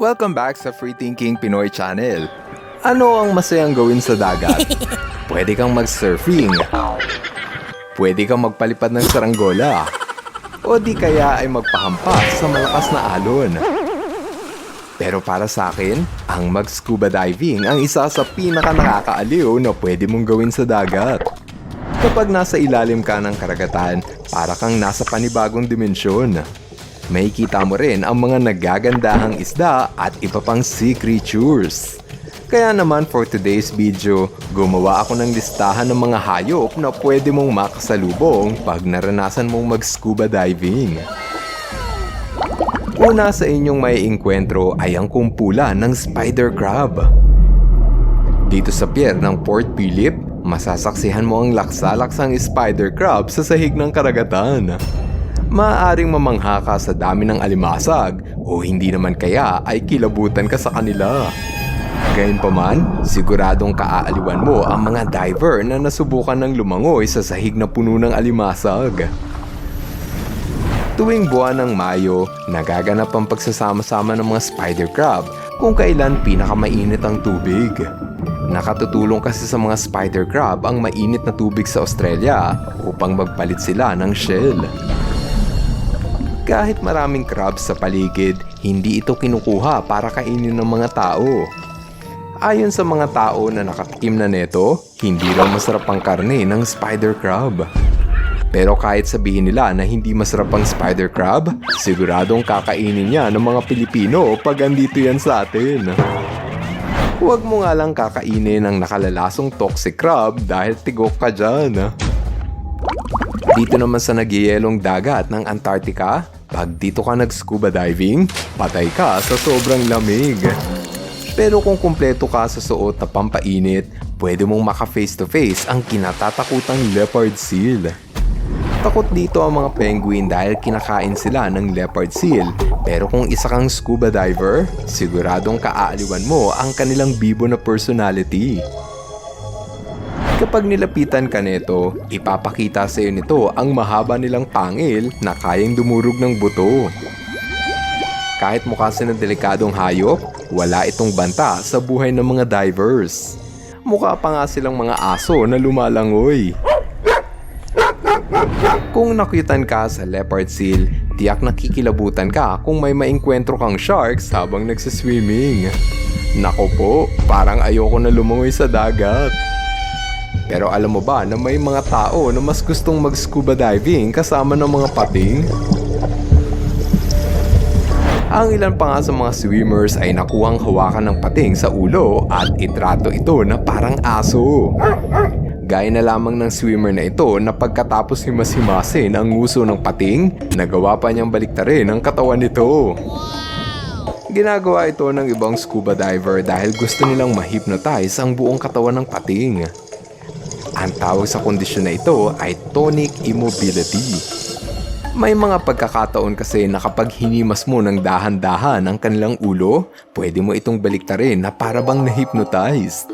Welcome back sa Free Thinking Pinoy Channel. Ano ang masayang gawin sa dagat? Pwede kang mag-surfing. Pwede kang magpalipad ng saranggola. O di kaya ay magpahampas sa malakas na alon. Pero para sa akin, ang mag-scuba diving ang isa sa pinaka nakakaaliw na pwede mong gawin sa dagat. Kapag nasa ilalim ka ng karagatan, para kang nasa panibagong dimensyon. May kita mo rin ang mga nagagandahang isda at iba pang sea creatures. Kaya naman for today's video, gumawa ako ng listahan ng mga hayop na pwede mong makasalubong pag naranasan mong mag-scuba diving. Una sa inyong may engkwentro ay ang kumpulan ng spider crab. Dito sa pier ng Port Phillip, masasaksihan mo ang laksa-laksang spider crab sa sahig ng karagatan. Maaaring mamangha ka sa dami ng alimasag o hindi naman kaya ay kilabutan ka sa kanila. Gayunpaman, siguradong kaaaliwan mo ang mga diver na nasubukan ng lumangoy sa sahig na puno ng alimasag. Tuwing buwan ng Mayo, nagaganap ang pagsasama-sama ng mga spider crab kung kailan pinakamainit ang tubig. Nakatutulong kasi sa mga spider crab ang mainit na tubig sa Australia upang magpalit sila ng shell. Kahit maraming crabs sa paligid, hindi ito kinukuha para kainin ng mga tao. Ayon sa mga tao na nakatikim na neto, hindi raw masarap ang karne ng spider crab. Pero kahit sabihin nila na hindi masarap ang spider crab, siguradong kakainin niya ng mga Pilipino pag andito yan sa atin. Huwag mo nga lang kakainin ang nakalalasong toxic crab dahil tigok ka dyan. Dito naman sa nagyayelong dagat ng Antarctica, pag dito ka nag-scuba diving, patay ka sa sobrang lamig. Pero kung kumpleto ka sa suot na pampainit, pwede mong maka face to face ang kinatatakutang leopard seal. Takot dito ang mga penguin dahil kinakain sila ng leopard seal. Pero kung isa kang scuba diver, siguradong kaaaliwan mo ang kanilang bibo na personality. Kapag nilapitan ka nito, ipapakita sa iyo nito ang mahaba nilang pangil na kayang dumurog ng buto. Kahit mukha silang delikadong hayop, wala itong banta sa buhay ng mga divers. Mukha pa nga silang mga aso na lumalangoy. Kung nakitan ka sa leopard seal, tiyak nakikilabutan ka kung may maengkwentro kang sharks habang nagsiswimming. Nako po, parang ayoko na lumangoy sa dagat. Pero alam mo ba na may mga tao na mas gustong mag-scuba diving kasama ng mga pating? Ang ilan pa nga sa mga swimmers ay nakuhang hawakan ng pating sa ulo at itrato ito na parang aso. Gaya na lamang ng swimmer na ito na pagkatapos himas-himasin ang nguso ng pating, nagawa pa niyang baliktarin ang katawan nito. Ginagawa ito ng ibang scuba diver dahil gusto nilang ma-hypnotize ang buong katawan ng pating. Ang tawag sa kondisyon na ito ay tonic immobility. May mga pagkakataon kasi na kapag hinimas mo ng dahan-dahan ang kanilang ulo, pwede mo itong baliktarin na para bang na-hypnotize.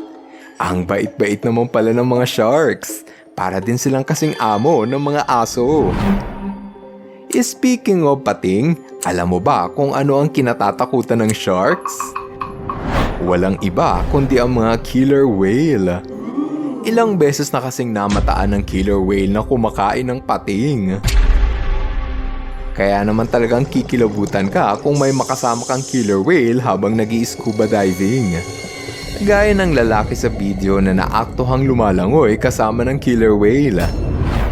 Ang bait-bait naman pala ng mga sharks. Para din silang kasing amo ng mga aso. Speaking of pating, alam mo ba kung ano ang kinatatakutan ng sharks? Walang iba kundi ang mga killer whale. Ilang beses na kasing namataan ng killer whale na kumakain ng pating. Kaya naman talagang kikilabutan ka kung may makasama kang killer whale habang nag scuba diving. Gaya ng lalaki sa video na naaktohang lumalangoy kasama ng killer whale.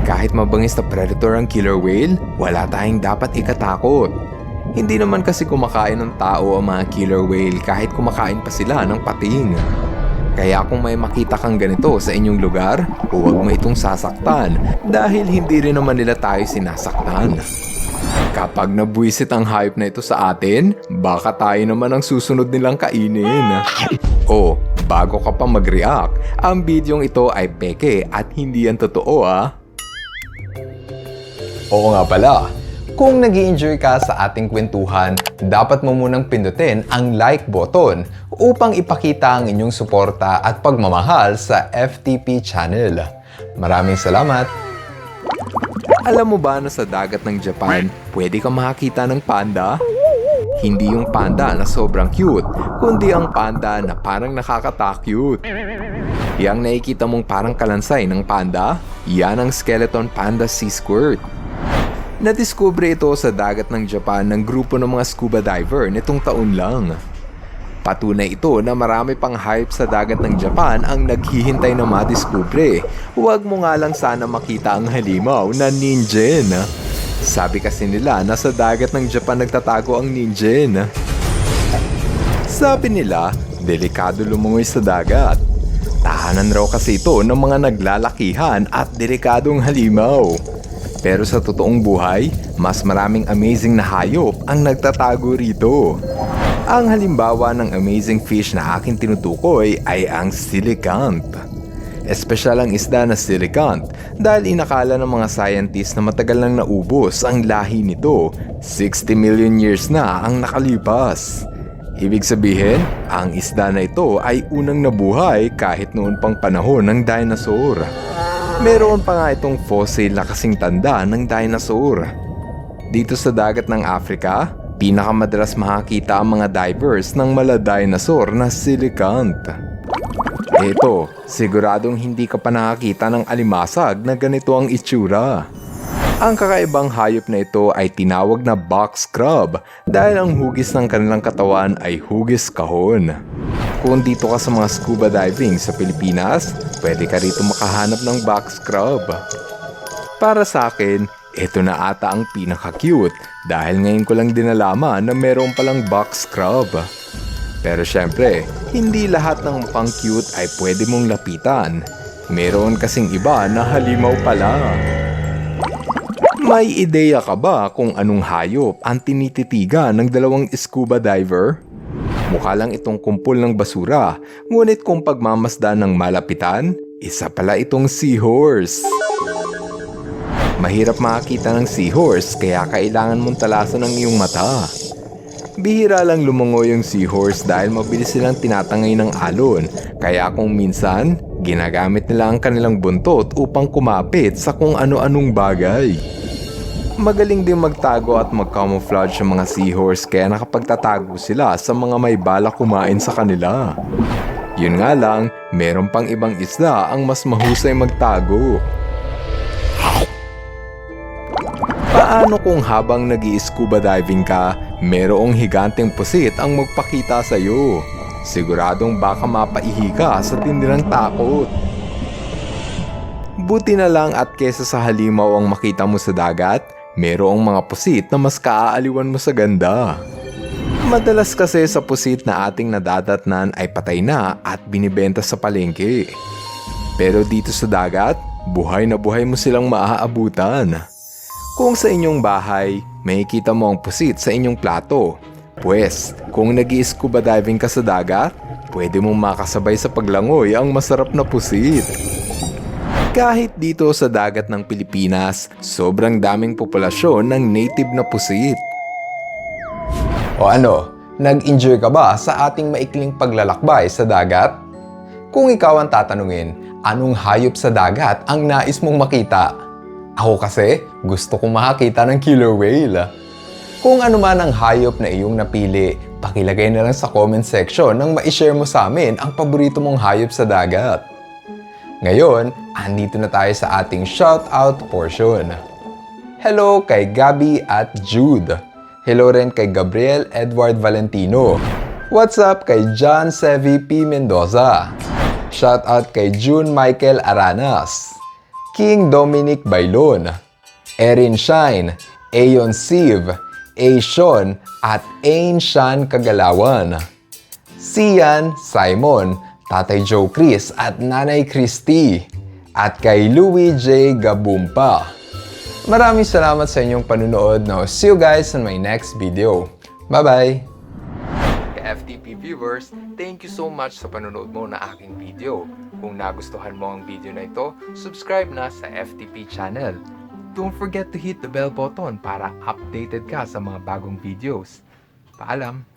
Kahit mabangis na predator ang killer whale, wala tayong dapat ikatakot. Hindi naman kasi kumakain ng tao ang mga killer whale kahit kumakain pa sila ng pating. Kaya kung may makita kang ganito sa inyong lugar, huwag mo itong sasaktan dahil hindi rin naman nila tayo sinasaktan. Kapag nabuisit ang hype na ito sa atin, baka tayo naman ang susunod nilang kainin. O, bago ka pa mag-react, ang bidyong ito ay peke at hindi yan totoo ah. Oo nga pala, kung nag enjoy ka sa ating kwentuhan, dapat mo munang pindutin ang like button upang ipakita ang inyong suporta at pagmamahal sa FTP channel. Maraming salamat! Alam mo ba na sa dagat ng Japan, pwede kang makakita ng panda? Hindi yung panda na sobrang cute, kundi ang panda na parang nakakatakyut. Yang nakikita mong parang kalansay ng panda, yan ang skeleton panda sea squirt. Nadiskubre ito sa dagat ng Japan ng grupo ng mga scuba diver nitong taon lang. Patunay ito na marami pang hype sa dagat ng Japan ang naghihintay na madiskubre. Huwag mo nga lang sana makita ang halimaw na ninjen. Sabi kasi nila na sa dagat ng Japan nagtatago ang ninjen. Sabi nila, delikado lumungoy sa dagat. Tahanan raw kasi ito ng mga naglalakihan at delikadong halimaw. Pero sa totoong buhay, mas maraming amazing na hayop ang nagtatago rito. Ang halimbawa ng amazing fish na aking tinutukoy ay ang silicant. Espesyal ang isda na silicant dahil inakala ng mga scientists na matagal nang naubos ang lahi nito. 60 million years na ang nakalipas. Ibig sabihin, ang isda na ito ay unang nabuhay kahit noon pang panahon ng dinosaur. Meron pa nga itong fossil na kasing tanda ng dinosaur. Dito sa dagat ng Africa, pinakamadalas makakita ang mga divers ng mala dinosaur na silicant. Ito, siguradong hindi ka pa nakakita ng alimasag na ganito ang itsura. Ang kakaibang hayop na ito ay tinawag na box crab dahil ang hugis ng kanilang katawan ay hugis kahon. Kung dito ka sa mga scuba diving sa Pilipinas, pwede ka rito makahanap ng box crab. Para sa akin, ito na ata ang pinaka-cute dahil ngayon ko lang din nalaman na meron palang box crab. Pero syempre, hindi lahat ng mukhang cute ay pwede mong lapitan. Meron kasing iba na halimaw pala. May ideya ka ba kung anong hayop ang tinititigan ng dalawang scuba diver? Mukha lang itong kumpul ng basura, ngunit kung pagmamasdan ng malapitan, isa pala itong seahorse. Mahirap makakita ng seahorse kaya kailangan mong talasan ng iyong mata. Bihira lang lumungo yung seahorse dahil mabilis silang tinatangay ng alon kaya kung minsan, ginagamit nila ang kanilang buntot upang kumapit sa kung ano-anong bagay. Magaling din magtago at mag-camouflage ang mga seahorse kaya nakapagtatago sila sa mga may bala kumain sa kanila. Yun nga lang, meron pang ibang isda ang mas mahusay magtago. Paano kung habang nag scuba diving ka, merong higanteng pusit ang magpakita sa iyo? Siguradong baka mapaihi ka sa tindi ng takot. Buti na lang at kesa sa halimaw ang makita mo sa dagat, merong mga pusit na mas kaaaliwan mo sa ganda. Madalas kasi sa pusit na ating nadadatnan ay patay na at binibenta sa palengke. Pero dito sa dagat, buhay na buhay mo silang maaabutan. Kung sa inyong bahay, may kita mo ang pusit sa inyong plato. Pwes, kung nag scuba diving ka sa dagat, pwede mong makasabay sa paglangoy ang masarap na pusit. Kahit dito sa dagat ng Pilipinas, sobrang daming populasyon ng native na pusit. O ano, nag-enjoy ka ba sa ating maikling paglalakbay sa dagat? Kung ikaw ang tatanungin, anong hayop sa dagat ang nais mong makita? Ako kasi, gusto kong makakita ng killer whale. Kung ano man ang hayop na iyong napili, pakilagay na lang sa comment section nang ma-share mo sa amin ang paborito mong hayop sa dagat. Ngayon, andito na tayo sa ating shoutout portion. Hello kay Gabi at Jude. Hello rin kay Gabriel Edward Valentino. What's up kay John Sevi P. Mendoza. Shoutout kay June Michael Aranas. King Dominic Bailon. Erin Shine. Ayon Siv. A. Sean at Ain Shan Kagalawan. Sian Simon, Tatay Joe Chris at Nanay Christy. At kay Louie J. Gabumpa. Maraming salamat sa inyong panunood. Now, see you guys on my next video. Bye-bye! FTP viewers, thank you so much sa panonood mo na aking video. Kung nagustuhan mo ang video na ito, subscribe na sa FTP channel. Don't forget to hit the bell button para updated ka sa mga bagong videos. Paalam!